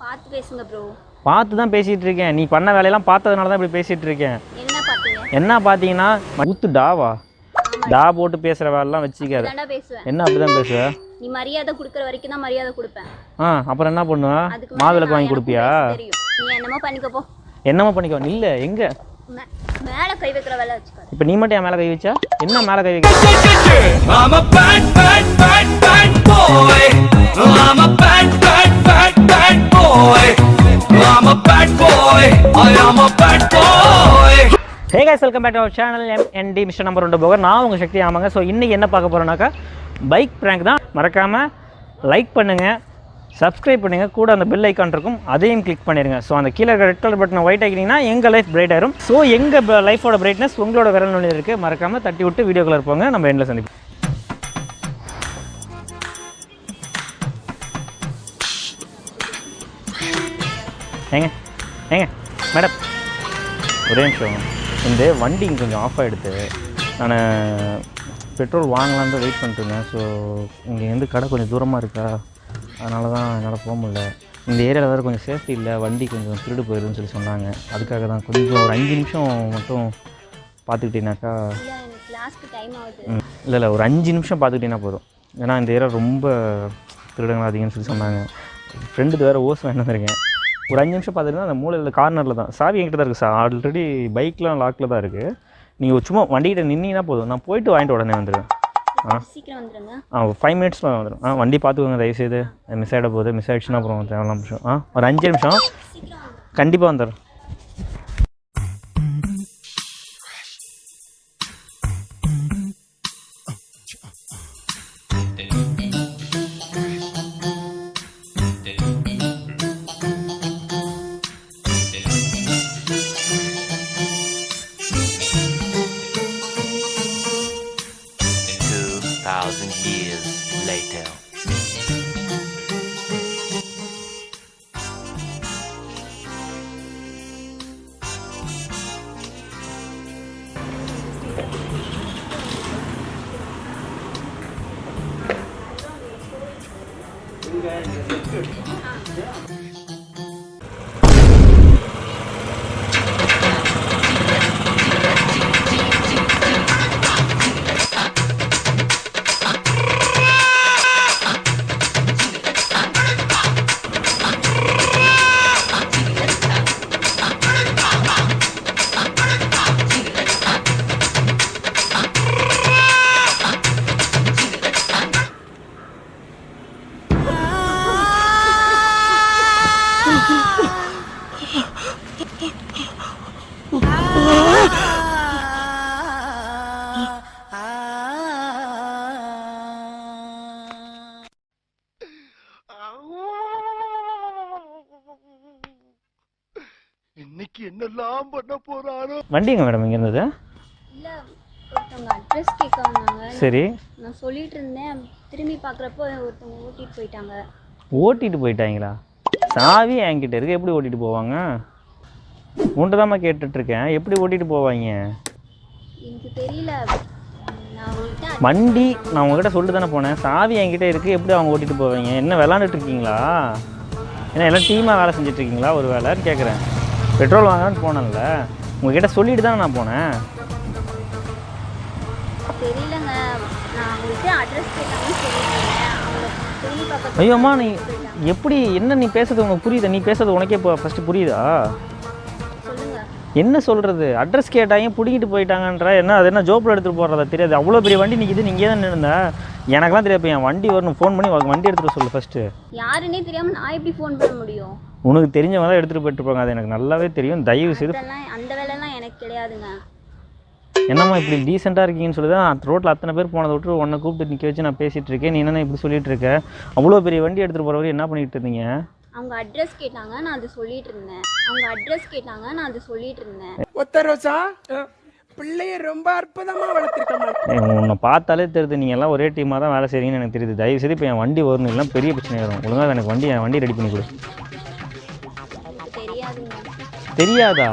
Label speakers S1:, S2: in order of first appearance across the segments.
S1: பார்த்து பேசுங்க ப்ரோ
S2: பார்த்து தான் பேசிகிட்டு இருக்கேன். நீ பண்ண வேலையெல்லாம் பார்த்ததுனால தான் இப்படி பேசிகிட்டு இருக்கேன்.
S1: என்ன பார்த்தீங்க?
S2: என்ன பார்த்தீங்கன்னா ஊத்து டாவா. டா போட்டு பேசுகிற வேலைலாம் வச்சுக்காது. என்ன அப்படி தான் பேசுவ?
S1: நீ மரியாதை கொடுக்குற வரைக்கும் தான் மரியாதை கொடுப்பேன்.
S2: ஆ அப்புறம் என்ன பண்ணுவ? மாவிளக்கு வாங்கி கொடுப்பியா?
S1: நீ என்னமோ பண்ணிக்க போ.
S2: என்னம்மா பண்ணிக்கோ. இல்லை எங்கே?
S1: மே- மேல கை வைக்கிற வேலை வச்சுக்காது.
S2: இப்போ நீ மட்டும் என் மேலே கை வச்சா? என்ன மேலே கை வைக்க
S3: boy. I'm a bad boy. I am a bad boy.
S2: Hey guys welcome back to our channel M N T mister number ஒன்று போக நான் உங்கள் சக்தி ஆமாங்க. ஸோ இன்றைக்கி என்ன பார்க்க போகிறோன்னாக்கா பைக் ப்ராங்க் தான். மறக்காமல் லைக் பண்ணுங்கள் சப்ஸ்கிரைப் பண்ணுங்கள் கூட அந்த பெல் ஐக்கான் இருக்கும் அதையும் கிளிக் பண்ணிடுங்க ஸோ அந்த கீழே இருக்கிற ரெட் கலர் பட்டனை ஒயிட் ஆக்கினீங்கன்னா எங்கள் லைஃப் பிரைட் ஆயிரும். ஸோ எங்கள் லைஃபோட பிரைட்னஸ் உங்களோட விரல் நுழைவு இருக்குது மறக்காமல் தட்டி விட்டு வீடியோ கலர் போங்க. நம்ம எண்டில் சந்திப்போம். ஏங்க ஏங்க மேடம். ஒரே நிமிஷம். இந்த வண்டி இங்க கொஞ்சம் ஆஃப் ஆகிடுது நான் பெட்ரோல் வாங்கலான்னு வெயிட் பண்ணிட்டு இருந்தேன். ஸோ இங்கேருந்து கடை கொஞ்சம் தூரமாக இருக்கா? அதனால தான் என்னால் போக முடியல. இந்த ஏரியாவில் வேறு கொஞ்சம் சேஃப்டி இல்லை. வண்டி கொஞ்சம் திருடு போயிடுன்னு சொல்லி சொன்னாங்க. அதுக்காக தான் கொஞ்சம் ஒரு அஞ்சு நிமிஷம் மட்டும் பார்த்துக்கிட்டீங்கன்னாக்கா
S1: இல்லை
S2: இல்லை இல்லை ஒரு அஞ்சு நிமிஷம் பார்த்துக்கிட்டீங்கன்னா போதும். ஏன்னா இந்த ஏரியா ரொம்ப திருடங்கள் அதிகம்னு சொல்லி சொன்னாங்க. ஃப்ரெண்டு வேறு ஓஸ் வேணும் வந்திருக்கேன் ஒரு அஞ்சு நிமிஷம் பார்த்துட்டு அந்த மூலையில் கார்னரில் தான். சாவி என்கிட்ட தான் இருக்குது சார் ஆல்ரெடி பைக்லாம் லாக்கில் தான் இருக்குது நீங்கள் சும்மா வண்டிகிட்ட நின்னீங்கன்னா போதும். நான் போயிட்டு வாங்கிட்டு உடனே வந்துடுவேன் ஆ?
S1: சீக்கிரம் வந்துடுங்க
S2: ஆ ஃபைவ் மினிட்ஸில் வந்துடும் ஆ வண்டி பார்த்துக்கோங்க தயவுசெய்து. மிஸ் ஆகிட போகுது. மிஸ் ஆகிடுச்சுன்னா அப்புறம் தேவையில்லாம் நிமிஷம்? ஆ ஒரு அஞ்சு நிமிஷம். கண்டிப்பாக வந்துடுறேன்
S4: என்னெல்லாம் பண்ண போறாரோ
S2: வண்டிங்க மேடம் இங்கே இருந்தது
S1: இல்லை ஒருத்தவங்க அட்ரஸ் கேட்க வந்தாங்க
S2: சரி.
S1: நான் சொல்லிட்டு இருந்தேன் திரும்பி பார்க்குறப்போ ஒருத்தவங்க ஓட்டிட்டு போயிட்டாங்க.
S2: ஓட்டிட்டு போயிட்டாங்களா? சாவி என்கிட்ட இருக்கு. எப்படி ஓட்டிட்டு போவாங்க? உன்ட்டு கேட்டுட்ருக்கேன். எப்படி ஓட்டிட்டு போவாங்க?
S1: எனக்கு தெரியல.
S2: வண்டி நான் உங்ககிட்ட சொல்லிட்டு தானே போனேன். சாவி என்கிட்ட இருக்குது எப்படி அவங்க ஓட்டிட்டு போவாங்க? என்ன விளாண்டுட்டு இருக்கீங்களா ஏன்னா எல்லாம் டீமாக வேலை செஞ்சுட்டு இருக்கீங்களா ஒரு வேலைன்னு கேட்குறேன் பெட்ரோல் வாங்கலான்னு போனேன்ல. உங்ககிட்ட சொல்லிட்டு தானே நான் போனேன்.
S1: தெரியலங்க. நான் உங்கள்கிட்ட அட்ரஸ் கேட்டாங்கன்னு சொல்லியிருந்தேன். அவங்க திரும்பி பார்க்க
S2: ஐயோ அம்மா நீ எப்படி என்ன நீ பேசுறது? உனக்கு புரியுதா? நீ பேசுறது உனக்கே இப்போ ஃபஸ்ட்டு புரியுதா? என்ன சொல்கிறது அட்ரஸ் கேட்டாங்க பிடிக்கிட்டு போயிட்டாங்கன்ற என்ன அது என்ன ஜோப்பில் எடுத்துகிட்டு போடுறதா தெரியாது. அவ்வளோ பெரிய வண்டி நிற்கிது நீங்கள் தான் நின்றுந்த எனக்கெல்லாம் தெரியாது என் வண்டி வரணும் ஃபோன் பண்ணி உனக்கு வண்டி எடுத்துகிட்டு சொல்லு ஃபஸ்ட்டு
S1: யாருன்னே தெரியாம நான் எப்படி ஃபோன் பண்ண முடியும்?
S2: உனக்கு தெரிஞ்சவங்க தான் எடுத்துகிட்டு போயிட்டு போங்க அது எனக்கு நல்லாவே தெரியும். தயவு செய்து
S1: அந்த வேலைலாம் எனக்கு கிடையாதுங்க.
S2: என்னம்மா இப்படி டீசெண்டாக இருக்கீங்கன்னு சொல்லி தான் ரோட்டில் அத்தனை பேர் போனதை விட்டு உன்னை கூப்பிட்டு நிற்க வச்சு நான் பேசிகிட்டு இருக்கேன். நீ என்னென்ன இப்படி சொல்லிட்டு இருக்க? அவ்வளோ பெரிய வண்டி எடுத்துகிட்டு போகிறவரை என்ன பண்ணிட்டு இருந்தீங்க?
S1: அவங்க அட்ரஸ் கேட்டாங்க நான் அது சொல்லிட்டு இருந்தேன் அவங்க அட்ரஸ் கேட்டாங்க நான் அது சொல்லிட்டு இருந்தேன்
S5: ஒத்த ரோசா பிள்ளைய ரொம்ப அற்புதமா வளர்த்திருக்க மாட்டேன்.
S2: ஏய், உன்னை பார்த்தாலே தெரியுது நீங்கள் எல்லாம் ஒரே டீமாக தான் வேலை செய்றீங்கன்னு எனக்கு தெரியுது. தயவு செய்து இப்போ என் வண்டி வரணும் இல்லை பெரிய பிரச்சனை வரும் ஒழுங்காக எனக்கு வண்டி என் வண்டி ரெடி பண்ணி கொடு.
S1: தெரியாதுங்க.
S2: தெரியாதா?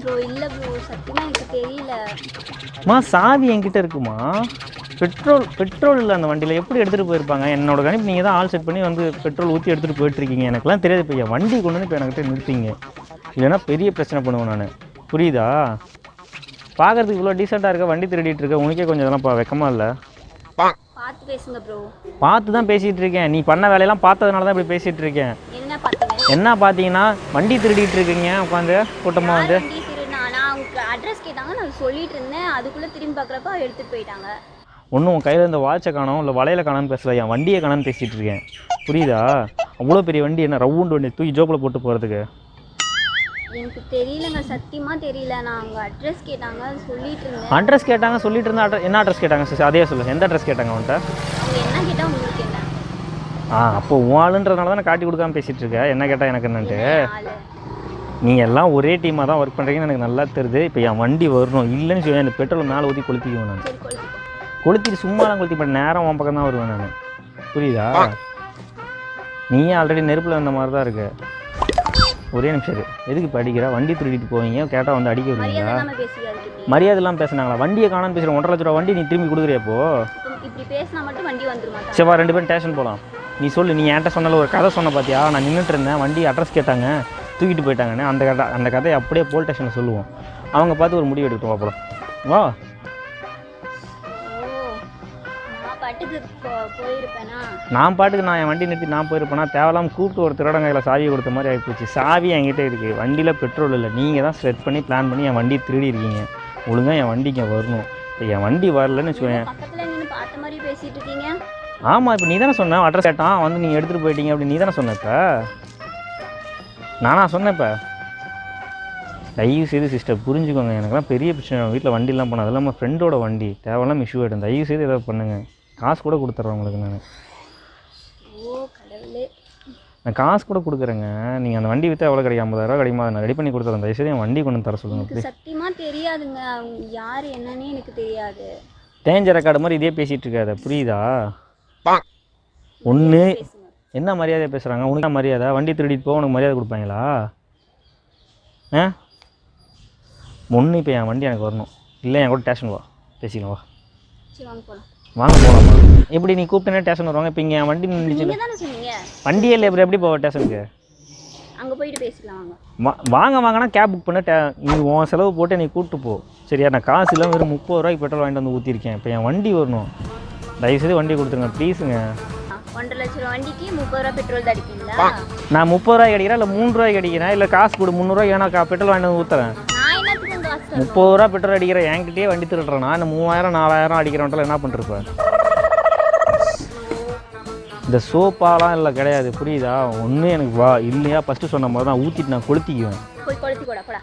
S1: ப்ரோ இல்லை ப்ரோ சத்தியமாக எனக்கு தெரியல.
S2: மா சாவி என்கிட்ட இருக்குமா? பெட்ரோல் பெட்ரோல் இல்லை அந்த வண்டியில். எப்படி எடுத்துகிட்டு போயிருப்பாங்க? என்னோட கணிப்பு நீங்கள் தான் ஆள் செட் பண்ணி வந்து பெட்ரோல் ஊற்றி எடுத்துகிட்டு போயிட்டுருக்கீங்க. எனக்குலாம் தெரியாது. இப்போ என் வண்டி கொண்டு வந்து இப்போ என்கிட்ட நிறுத்திங்க. இல்லைன்னா பெரிய பிரச்சனை பண்ணுவேன் நான். புரியுதா? பார்க்கறதுக்கு இவ்வளோ டீசெண்டாக இருக்க வண்டி திருடிட்டு இருக்க உனக்கே கொஞ்சம் இதெல்லாம் பா வெக்கமா இல்லை?
S1: பார்த்து
S2: தான் பேசிகிட்டு இருக்கேன். நீ பண்ண வேலையெல்லாம் பார்த்ததுனால தான் இப்படி பேசிகிட்டு இருக்கேன்.
S1: என்ன பார்த்தீங்க?
S2: என்ன பார்த்தீங்கன்னா வண்டி திருடிட்டு இருக்கீங்க உட்காந்து கூட்டமாக வந்து.
S1: அட்ரஸ் கேட்டாங்க. நான் சொல்லிட்டு இருந்தேன். அதுக்குள்ளே திரும்பி பார்க்குறப்ப எடுத்துகிட்டு போயிட்டாங்க.
S2: ஒன்றும் உன் கையில் இந்த வாட்சை காணோம் இல்லை வளையல காணான்னு பேசல என் வண்டியை காணான்னு பேசிகிட்டு இருக்கேன். புரியுதா? அவ்வளோ பெரிய வண்டி என்ன ரவுண்டு வண்டி தூக்கி ஜோப்பில் போட்டு போகிறதுக்கு
S1: எனக்கு தெரியலங்க சத்தியமாக தெரியல. நான் அவங்க அட்ரஸ் கேட்டாங்க சொல்லிட்டு இருந்தேன்.
S2: அட்ரஸ் கேட்டாங்க சொல்லிட்டு இருந்த அட்ரஸ் என்ன அட்ரஸ் கேட்டாங்க சிஸ் அதே சொல்லு எந்த அட்ரஸ் கேட்டாங்க அவன்கிட்ட
S1: அவங்க என்ன கேட்டால் உங்களுக்கு என்ன?
S2: ஆ அப்போ உன் ஆளுன்றதுனால தான் காட்டி கொடுக்காம பேசிகிட்டு இருக்கேன் என்ன கேட்டால் எனக்கு என்னன்ட்டு? நீங்கள் எல்லாம் ஒரே டீமாக தான் ஒர்க் பண்ணுறீங்கன்னு எனக்கு நல்லா தெரியுது. இப்போ என் வண்டி வரணும் இல்லைன்னு சொல்லி அந்த பெட்ரோல் மேலே ஊற்றி கொளுத்திக்குவேன் நான்
S1: சரி
S2: கொளுத்திட்டு சும்மாலாம் கொளுத்தி பண்ண நேரம் உன் பக்கம் தான் வருவேன் நான். புரியுதா? நீயே ஆல்ரெடி நெருப்பில் வந்த மாதிரி தான் இருக்கு. ஒரே நிமிஷம். எதுக்கு இப்போ அடிக்கிற வண்டி திருடிட்டு போவீங்க? கேட்டால் வந்து அடிக்க வருவீங்களா மரியாதைலாம் பேசுனாங்களா? வண்டியை காணான்னு பேசுகிறேன் ஒன்றரை லட்ச ரூபா வண்டி நீ திரும்பி கொடுக்குறியா இப்போ?
S1: இப்போ இப்படி பேசினா மட்டும் வண்டி வந்துருமா?
S2: சரி வா ரெண்டு பேரும் ஸ்டேஷன் போகலாம் நீ சொல்லு நீ என்கிட்ட சொன்னால ஒரு கதை சொன்ன பார்த்தியா நான் நின்றுட்டு இருந்தேன் வண்டி அட்ரஸ் கேட்டாங்க தூக்கிட்டு போயிட்டாங்கன்னு. அந்த கதை அந்த கதையை அப்படியே போலீஸ் ஸ்டேஷனில் சொல்லுவோம். அவங்க பார்த்து ஒரு முடிவு எடுக்கட்டும் அப்புறம் வா.
S1: பாட்டுக்கு போ- போயிருப்பேனா?
S2: நான் பாட்டுக்கு நான் என் வண்டி நிறுத்தி நான் போயிருப்பேனா தேவையில்லாம கூப்பிட்டு ஒரு திருடன் கையில் சாவி கொடுத்த மாதிரி ஆகிப்போச்சு சாவி என்கிட்ட இருக்குது வண்டியில் பெட்ரோல் இல்லை. நீங்கள் தான் செட் பண்ணி பிளான் பண்ணி என் வண்டி திருடி இருக்கீங்க. ஒழுங்காக என் வண்டிக்கு வரணும். இப்போ என் வண்டி வரலன்னு வச்சுக்கோயேன்.
S1: பக்கத்துல நின்று பார்த்த மாதிரி பேசிட்டு இருக்கீங்க.
S2: ஆமாம் இப்போ நீ தானே சொன்ன. அட்ரஸ் கேட்டான் வந்து நீங்கள் எடுத்துகிட்டு போயிட்டீங்க அப்படின்னு நீ தானே சொன்ன இப்போ. நானா சொன்னேன் இப்போ. தயவு செய்து சிஸ்டர் புரிஞ்சுக்கோங்க. எனக்குலாம் பெரிய பிரச்சனை. வீட்டில் வண்டிலாம் போனேன் அதெல்லாம் ஃப்ரெண்டோட வண்டி. தேவையில்லாம இஷ்யூ ஆகிடும் தயவு செய்து ஏதாவது பண்ணுங்கள் காசு கூட கொடுத்துட்றேன் உங்களுக்கு நான்.
S1: ஓ கடவுளே.
S2: நான் காசு கூட கொடுக்குறேங்க. நீங்கள் அந்த வண்டி விற்றா எவ்வளோ கிடைக்கும்? ஐம்பதாயிரரூவா கிடைக்குமா? நான் ரெடி பண்ணி கொடுத்துறேன் தயவு செய்து என் வண்டி கொண்டு தர சொல்லுங்கள்
S1: எனக்கு சத்தியமா தெரியாதுங்க. அவங்க யார் என்னன்னே எனக்கு தெரியாது.
S2: தேஞ்ச ரெக்கார்டு மாதிரி இதே பேசிகிட்டு இருக்காத. புரியுதா? ஒன்று என்ன மரியாதை பேசுகிறாங்க உனக்கு மரியாதை? வண்டி திருடிட்டு போக உனக்கு மரியாதை கொடுப்பாங்களா? ஆ? ஒன்று இப்போ என் வண்டி எனக்கு வரணும். இல்லை என் கூட ஸ்டேஷன் வா. பேசிக்கலாம் வா.
S1: சரி வாங்க போலாம்.
S2: வாங்க போகலாமா எப்படி நீ கூப்பிட்டனே ஸ்டேஷன் வருவாங்க? இப்போ இங்கே என் வண்டி நின்றுச்சு வண்டியே இல்லை எப்படி எப்படி போவ ஸ்டேஷனுக்கு
S1: அங்க போயிட்டு பேசிக்கலாம் வாங்க.
S2: வா வாங்க வாங்கினா கேப் புக் பண்ண டே நீ உன் செலவு போட்டு நீ கூப்பிட்டு போ. சரியா? நான் காசு இல்லாமல் வெறும் முப்பது ரூபாய்க்கு பெட்ரோல் வாங்கிட்டு வந்து ஊற்றிருக்கேன் இப்போ என் வண்டி வரணும். தயவுசெய்து வண்டி கொடுத்துருங்க ப்ளீஸுங்க
S1: ஒன்றரை லட்சம் ரூபா வண்டிக்கு முப்பது ரூபா பெட்ரோல் தான் அடிப்பீங்களா?
S2: நான் முப்பது ரூபாய்க்கு அடிக்கிறேன் இல்லை மூணு ரூபாய்க்கு அடிக்கிறேன் இல்லை காசு கொடு வேணா கா பெட்ரோல் வாங்கிட்டு வந்து ஊற்றுறேன் முப்பது ரூபா பெட்ரோல் அடிக்கிற என்கிட்டயே வண்டி திருடுறேன்? நான் இந்த மூவாயிரம் நாலாயிரம் அடிக்கிறவன்ட்டு என்ன பண்ணிருப்பேன் இந்த சோப்பாலாம் இல்லை கிடையாது. புரியுதா? ஒன்று எனக்கு வா இல்லையா? ஃபஸ்ட்டு சொன்ன மாதிரி தான் ஊற்றிட்டு நான் கொளுத்திக்குவேன்.
S1: போய் கொளுத்தி கூட போடா.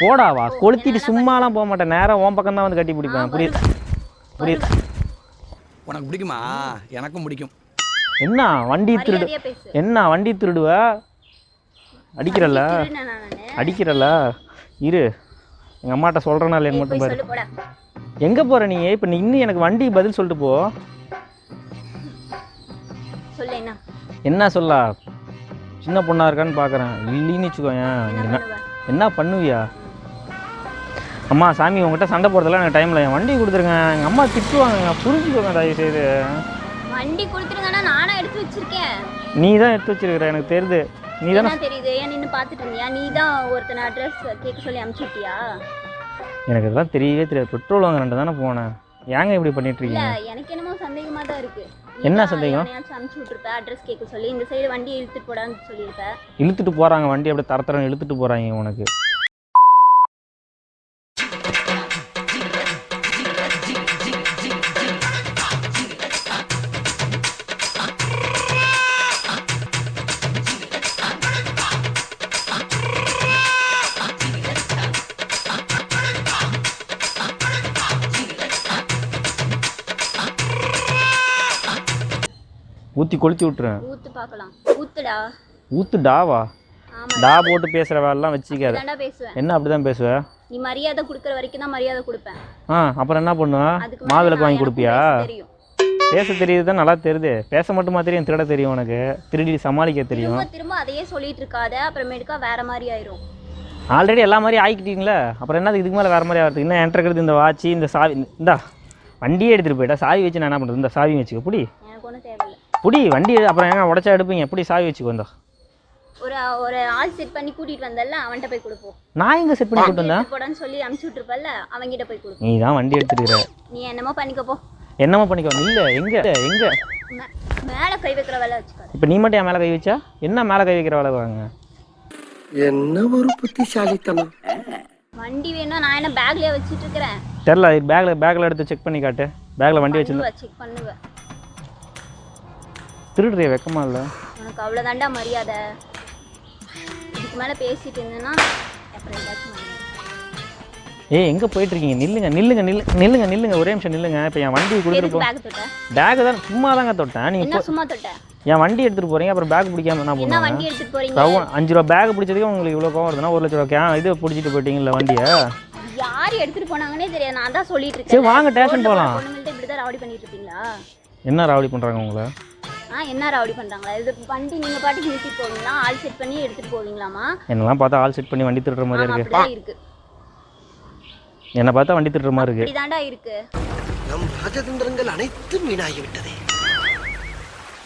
S2: போடா வா. கொளுத்திட்டு சும்மாலாம் போக மாட்டேன் நேராக உன் பக்கம் தான் வந்து கட்டி பிடிப்பேன். புரியுது? புரியுது?
S6: உனக்கு பிடிக்குமா? எனக்கும் பிடிக்கும்.
S2: என்ன? வண்டி திருடு என்ன? வண்டி திருடுவ? அடிக்கிறல்ல? அடிக்கிறல்ல? இரு. எங்கள் அம்மாட்ட சொல்கிறேன்னா இல்லைன்னு மட்டும் பாரு. எங்கே போகிற நீ? இப்போ நீ இன்னும் எனக்கு வண்டி பதில் சொல்லிட்டு போ.
S1: என்ன?
S2: சொல்ல? சின்ன பொண்ணா இருக்கான்னு பார்க்குறேன் இல்லைன்னு வச்சுக்கோயேன்.
S1: என்ன
S2: என்ன
S1: பண்ணுவ?
S2: என்ன பண்ணுவியா? அம்மா சாமி உங்ககிட்ட சண்டை போடுறதுலாம் எனக்கு டைமில் என் வண்டி கொடுத்துருங்க. எங்கள் அம்மா திட்டுவாங்க புரிஞ்சுக்கோங்க தயவு செய்து
S1: வண்டி கொடுத்துருங்கன்னா நானா எடுத்து வச்சிருக்கேன்.
S2: நீ தான் எடுத்து வச்சிருக்கிற எனக்கு தெரியுது. நீ தானே
S1: தெரியுது? நின்று பார்த்துட்டு இருந்தியா? நீ தான் ஒருத்தனை அட்ரஸ் கேட்க சொல்லி அனுப்பிச்சுட்டியா
S2: எனக்கு இதெல்லாம் தெரியவே தெரியாது. பெட்ரோல் வாங்குறேன் தானே போனேன். ஏங்க இப்படி பண்ணிட்டு
S1: இல்ல
S2: இருக்கீங்க
S1: எனக்கு என்னமோ சந்தேகமா தான் இருக்கு.
S2: என்ன சந்தேகம்?
S1: அனுப்பிச்சு விட்டுருப்ப அட்ரஸ் கேட்க சொல்லி இந்த சைடு வண்டி இழுத்துட்டு போடான்னு சொல்லியிருப்ப.
S2: இழுத்துட்டு போகிறாங்க வண்டி அப்படியே தர தரன்னு இழுத்துட்டு போகிறாங்க உனக்கு. ஊற்றி கொளுத்தி விட்டுறேன்
S1: ஊத்து பார்க்கலாம் ஊத்துடா.
S2: ஊத்து டாவா? டா போட்டு பேசுகிற வேலைலாம் வச்சுக்காத.
S1: தாண்டா பேசுவேன்.
S2: என்ன அப்படி தான் பேசுவ?
S1: நீ மரியாதை கொடுக்குற வரைக்கும் தான் மரியாதை கொடுப்பேன்.
S2: ஆ அப்புறம் என்ன பண்ணுவேன்
S1: அதுக்கு மேல
S2: மாவிளக்கு
S1: நான்
S2: வாங்கி கொடுப்பியா?
S1: பேச தெரியும்.
S2: பேச தெரியுது தான் நல்லா தெரியுது. பேச மட்டுமா தெரியும்? திருட தெரியும் உனக்கு. திருடி சமாளிக்க தெரியும்.
S1: திரும்ப திரும்ப அதையே சொல்லிட்டு இருக்காத. அப்புறமேட்டுக்கா வேற மாதிரி ஆயிரும்.
S2: ஆல்ரெடி எல்லா மாதிரி ஆக்கிட்டீங்களே அப்புறம் என்ன இதுக்கு மேலே வேறு மாதிரி ஆகிறது? இன்னும் என்கிட்ட இருக்கிறது இந்த வாட்சி இந்த சாவி இந்தா வண்டியே எடுத்துகிட்டு போயிட்டா. சாவி வச்சு நான் என்ன பண்ணுறது இந்த சாவி வச்சுக்கோ புடி. புடி வண்டி அப்புறம் எங்க உடச்சா எடுப்பீங்க? எப்படி சாவி வச்சுக்கோ வந்தா?
S1: ஒரு ஒரு ஆள் செட் பண்ணி கூட்டிட்டு வந்தல்ல அவன்கிட்ட போய் கொடுப்போம்.
S2: நான் எங்கே செட் பண்ணி கூட்டு வந்தேன்?
S1: போடான்னு சொல்லி அமுச்சு விட்டுருப்பல்ல அவன்கிட்ட போய் கொடுப்போம்.
S2: நீ தான் வண்டி எடுத்துருக்கிற.
S1: நீ என்னமோ பண்ணிக்க போ.
S2: என்னம்மா பண்ணிக்கோ. இல்லை எங்கே எங்கே?
S1: மே- மேல கை வைக்கிற வேலை வச்சுக்காது
S2: இப்போ நீ மட்டும் என் மேலே கை வச்சா? என்ன மேலே கை வைக்கிற வேலை வாங்க?
S5: என்ன ஒரு புத்திசாலித்தனம்.
S1: வண்டி வேணும் நான் என்ன பேக்லயே வச்சிட்டு இருக்கிறேன்?
S2: தெரில பேக்கில் பேக்கில் எடுத்து செக் பண்ணி காட்டு. பேக்கில் வண்டி வச்சிருந்தா.
S1: செக் பண்ணுவேன்
S2: திருடுறிய வெக்கமா இல்லை.
S1: உனக்கு அவ்வளோதாண்டா மரியாதை. இதுக்கு மேலே பேசிட்டு இருந்தேன்னா அப்புறம் ஏதாச்சும்.
S2: ஏய் எங்கே போயிட்டு இருக்கீங்க நில்லுங்க நில்லுங்க நில்லு நில்லுங்க நில்லுங்க ஒரே நிமிஷம் நில்லுங்க. இப்போ என் வண்டி போ
S1: பேக்
S2: தான் சும்மா தாங்க தொட்டேன். நீங்கள்
S1: என்ன சும்மா தொட்ட?
S2: என் வண்டி எடுத்துகிட்டு போகிறீங்க அப்புறம் பேக் பிடிக்காம என்ன
S1: என்ன
S2: பண்ணுவாங்க?
S1: வண்டி எடுத்துட்டு போறீங்க?
S2: ரவு அஞ்சு ரூபா பேக் பிடிச்சதுக்கு உங்களுக்கு இவ்வளோ கோவம் வருதுன்னா ஒரு லட்ச ரூபா கே இது பிடிச்சிட்டு போயிட்டீங்களா வண்டியை?
S1: யார் எடுத்துட்டு போனாங்கன்னே தெரியாது. நான் தான் சொல்லிட்டு
S2: சரி
S1: இருக்கேன்
S2: வாங்க
S1: பொண்ணுங்கள்ட்ட இப்படி தான் ராவடி பண்ணிட்டு இருப்பீங்களா?
S2: என்ன ராவடி பண்ணுறாங்க உங்களை?
S1: ஆ என்ன ராவடி பண்றாங்களா? இது வண்டி நீங்க பாட்டுக்கு நிறுத்திட்டு போவீங்களா ஆள் செட் பண்ணி எடுத்துட்டு போவீங்களாமா
S2: என்னெல்லாம் பார்த்தா ஆள் செட் பண்ணி வண்டி திருடுற மாதிரி
S1: ஆமா
S2: இருக்கு.
S1: அப்படிதான் இருக்கு.
S2: என்னை பார்த்தா வண்டி திருடுற மாதிரி இருக்கு.
S1: அப்படிதான்டா இருக்கு.
S4: நம் ராஜதந்திரங்கள் அனைத்தும் வீணாகிவிட்டதே.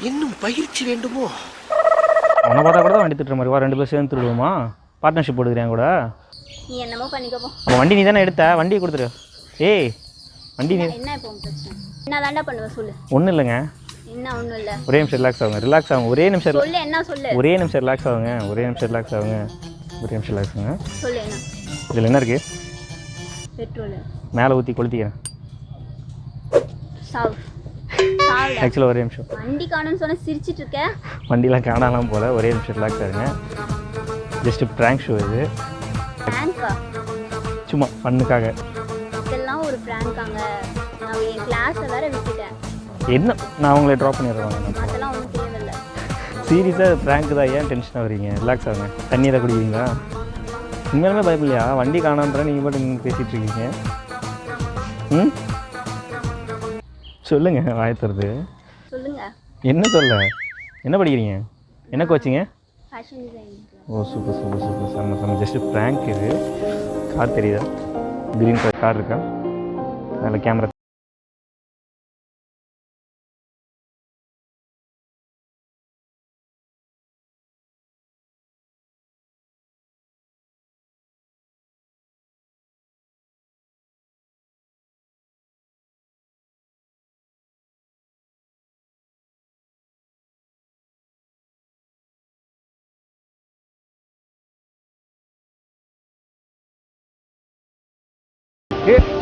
S4: இன்னும் பயிற்சி வேண்டுமோ?
S2: உன்னை பார்த்தா கூட தான் வண்டி திருடுற மாதிரி. வா ரெண்டு பேரும் சேர்ந்து திருடுவோமா? பார்ட்னர்ஷிப் போடுக்கிறேன் கூட.
S1: நீ என்னமோ பண்ணிக்கோ போ.
S2: அப்போ வண்டி நீ தானே எடுத்த? வண்டியை கொடுத்துரு. ஏய் வண்டி நீ
S1: என்ன இப்போ பிரச்சனை? என்ன தாண்டா பண்ணுவ சொல்லு.
S2: ஒன்றும் இல்லைங்க. ஒரே நிமிஷம் ரிலாக்ஸ் ஆகுங்க ரிலாக்ஸ் ஆகுங்க ஒரே நிமிஷம்
S1: சொல்லு என்ன சொல்லு?
S2: ஒரே நிமிஷம் ரிலாக்ஸ் ஆகுங்க ஒரே நிமிஷம் ரிலாக்ஸ் ஆகுங்க ஒரே நிமிஷம் ரிலாக்ஸ் ஆகுங்க. இதில் என்ன இருக்குது
S1: பெட்ரோல்.
S2: மேலே ஊற்றி கொளுத்திக்கிறேன் ஆக்சுவலாக ஒரே நிமிஷம்.
S1: வண்டி காணும்னு சொன்ன சிரிச்சிட்டு இருக்க
S2: வண்டிலாம் காணாலாம் போல ஒரே நிமிஷம் ரிலாக்ஸ் ஆகுங்க. ஜஸ்ட் ப்ராங்க் ஷோ இது. சும்மா பண்ணுக்காக
S1: இதெல்லாம் ஒரு பிராங்காங்க நான் என் கிளாஸை வேற விட்டுட்டேன்.
S2: என்ன? நான் உங்களை ட்ராப் பண்ணிடுறேன். சீரியஸாக ப்ராங்க் தான். ஏன் டென்ஷனாக வரீங்க ரிலாக்ஸ் ஆகுங்க. தண்ணி தான் குடிக்கிறீங்களா? உண்மையாலுமே பயப்பில்லையா வண்டி காணான்ற நீங்கள் பாட்டு நின்று பேசிகிட்டு இருக்கீங்க. ம்? சொல்லுங்க வாயத்துறது
S1: சொல்லுங்க.
S2: என்ன சொல்ல? என்ன படிக்கிறீங்க? என்ன கோச்சிங்க ஓ சூப்பர் சூப்பர் சூப்பர் செம்ம செம்ம. ஜஸ்ட் ப்ராங்க் இது. கார் தெரியுதா? க்ரீன் கலர் கார் இருக்கா? அதில் கேமரா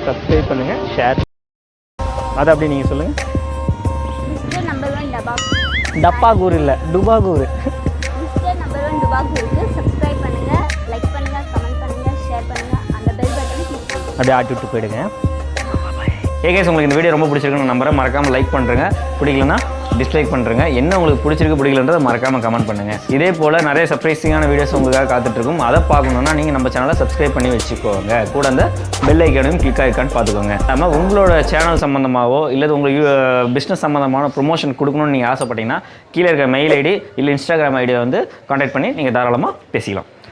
S2: சப்ஸ்கிரைப் பண்ணுங்கள் ஷேர் அதை அப்படி நீங்கள் சொல்லுங்கள்
S1: டபா
S2: டப்பா கூர் இல்லை டுபா
S1: பண்ணுங்க.
S2: அப்படியே ஆட்டி விட்டு போயிடுங்க. ஏகேஸ் உங்களுக்கு இந்த வீடியோ ரொம்ப பிடிச்சிருக்குன்னு நம்புறேன். மறக்காமல் லைக் பண்ணுறேங்க பிடிக்கலனா டிஸ்லைக் பண்ணுறேங்க என்ன உங்களுக்கு பிடிச்சிருக்கு பிடிக்கலன்றதை மறக்காமல் கமெண்ட் பண்ணுங்கள் இதே போல் நிறைய சர்ப்ரைசிங்கான வீடியோஸ் உங்களுக்காக காத்துட்ருக்கும். அதை பார்க்கணுன்னா நீங்கள் நம்ம சேனலை சப்ஸ்கிரைப் பண்ணி வச்சுக்கோங்க. கூட அந்த பெல் ஐக்கானையும் கிளிக் ஆகிருக்கான்னு பார்த்துக்கோங்க. நம்ம உங்களோட சேனல் சம்மந்தமாகவோ இல்லை உங்களுக்கு பிஸ்னஸ் சம்மந்தமான ப்ரொமோஷன் கொடுக்கணும்னு நீங்கள் ஆசைப்பட்டீங்கன்னா கீழே இருக்க மெயில் ஐடி இல்லை இன்ஸ்டாகிராம் ஐடியை வந்து காண்டாக்ட் பண்ணி நீங்கள் தாராளமாக பேசிக்கலாம்.